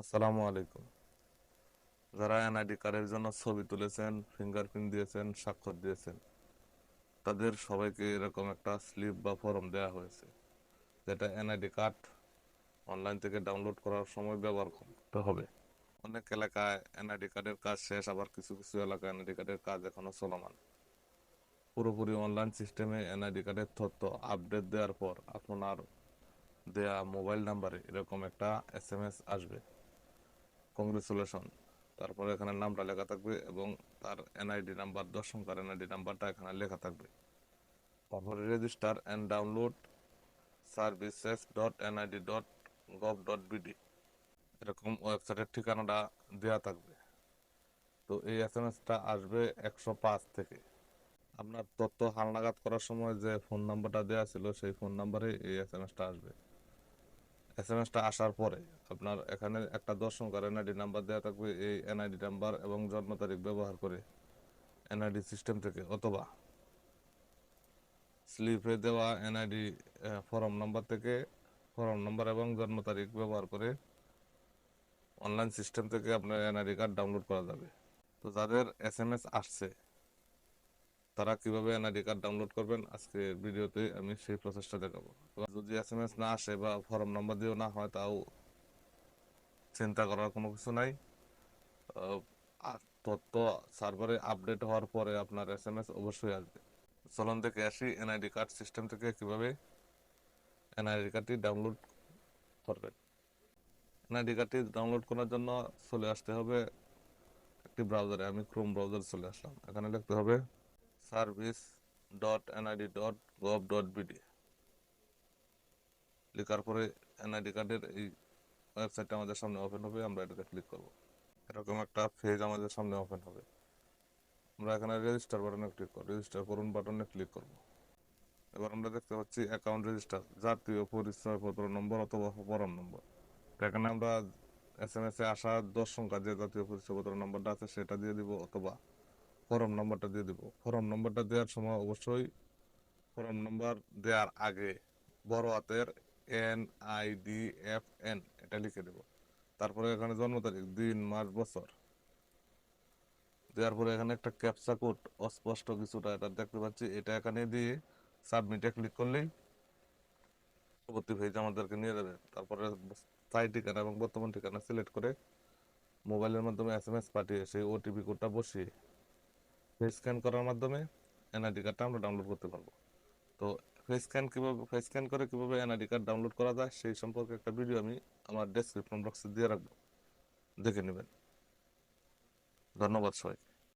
আসসালামু আলাইকুম। যারা এনআইডি কার্ডের জন্য ছবি তুলেছেন ফিঙ্গারপ্রিন্ট দিয়েছেন, স্বাক্ষর দিয়েছেন, তাদের সবাইকে এরকম একটা স্লিপ বা ফর্ম দেওয়া হয়েছে, যেটা এনআইডি কার্ড অনলাইন থেকে ডাউনলোড করার সময় ব্যবহার করতে হবে। অনেক এলাকায় এনআইডি কার্ডের কাজ শেষ, আবার কিছু কিছু এলাকায় এনআইডি কার্ডের কাজ এখনও চলমান। পুরোপুরি অনলাইন সিস্টেমে এনআইডি কার্ডের তথ্য আপডেট দেওয়ার পর আপনার দেয়া মোবাইল নাম্বারে এরকম একটা এস এম এস আসবে। কংগ্রেচুলেশন। তারপরে এখানে নামটা লেখা থাকবে এবং তার এনআইডি নাম্বার দশ সংখ্যার এনআইডি নাম্বারটা এখানে লেখা থাকবে। তারপরে register and download services dot NID dot gov dot BD এরকম ওয়েবসাইটের ঠিকানাটা দেওয়া থাকবে। তো এই এস এম এসটা আসবে একশো পাঁচ থেকে। আপনার তথ্য হালনাগাদ করার সময় যে ফোন নাম্বারটা দেওয়া ছিল, সেই ফোন নাম্বারে এই এস এম এসটা আসবে। এস এম এসটা আসার পরে আপনার এখানে একটা দশ সংখ্যার এনআইডি নাম্বার দেওয়া থাকবে, এই এনআইডি নাম্বার এবং জন্ম তারিখ ব্যবহার করে এনআইডি সিস্টেম থেকে অথবা স্লিপে দেওয়া এনআইডি ফর্ম নাম্বার থেকে ফর্ম নাম্বার এবং জন্ম তারিখ ব্যবহার করে অনলাইন সিস্টেম থেকে আপনার এনআইডি কার্ড ডাউনলোড করা যাবে। তো যাদের এস এম এস আসছে তারা কীভাবে এনআইডি কার্ড ডাউনলোড করবেন আজকে ভিডিওতে আমি সেই প্রসেসটা দেখাবো। যদি এস এম এস না আসে বা ফর্ম নাম্বার দিয়েও না হয়, তাও চিন্তা করার কোনো কিছু নাই। তথ্য সার্ভারে আপডেট হওয়ার পরে আপনার এস এম এস অবশ্যই আসবে। চলন থেকে আসি এনআইডি কার্ড সিস্টেম থেকে কীভাবে এনআইডি কার্ডটি ডাউনলোড করবেন। এনআইডি কার্ডটি ডাউনলোড করার জন্য চলে আসতে হবে একটি ব্রাউজারে আমি ক্রোম ব্রাউজারে চলে আসলাম। এখানে লিখতে হবে service dot NID dot gov dot BD লেখার পরে এনআইডি কার্ডের এই ওয়েবসাইটটা আমাদের সামনে ওপেন হবে, আমরা এটাতে ক্লিক করব। এরকম একটা পেজ আমাদের সামনে ওপেন হবে। আমরা এখানে রেজিস্টার বাটনে ক্লিক করব রেজিস্টার করুন বাটনে ক্লিক করব। এবার আমরা দেখতে পাচ্ছি অ্যাকাউন্ট রেজিস্টার জাতীয় পরিচয়পত্র নম্বর অথবা ফরম নম্বর এখানে আমরা এস এম এস এ আসা দশ সংখ্যা যে জাতীয় পরিচয়পত্র নম্বরটা আছে, সেটা দিয়ে দিব অথবা ফর্ম নম্বরটা দিয়ে দিব। ফর্ম নম্বরটা দেওয়ার সময় অবশ্যই ফর্ম নম্বর দেওয়ার আগে বড় হাতের N I D F N এটা লিখে দেব। তারপরে এখানে জন্ম তারিখ, দিন, মাস, বছর। দেওয়ার পরে এখানে একটা ক্যাপচা কোড, অস্পষ্ট কিছুটা এটা দেখতে পাচ্ছি। এটা এখানে দিয়ে সাবমিটে ক্লিক করলেই পরবর্তী পেজ আমাদেরকে নিয়ে যাবে। তারপরে স্থায়ী ঠিকানা এবং বর্তমান ঠিকানা সিলেক্ট করে মোবাইলের মাধ্যমে এস এম এস পাঠিয়ে সেই ওটিপি কোডটা বসিয়ে ফেস স্ক্যান করার মাধ্যমে এনআইডি কার্ডটা আমরা ডাউনলোড করতে পারব। তো ফেস স্ক্যান কীভাবে ফেস স্ক্যান করে কীভাবে এনআইডি কার্ড ডাউনলোড করা যায়, সেই সম্পর্কে একটা ভিডিও আমি আমার ডেসক্রিপশন বক্সে দিয়ে রাখব। দেখে নেবেন। ধন্যবাদ সবাই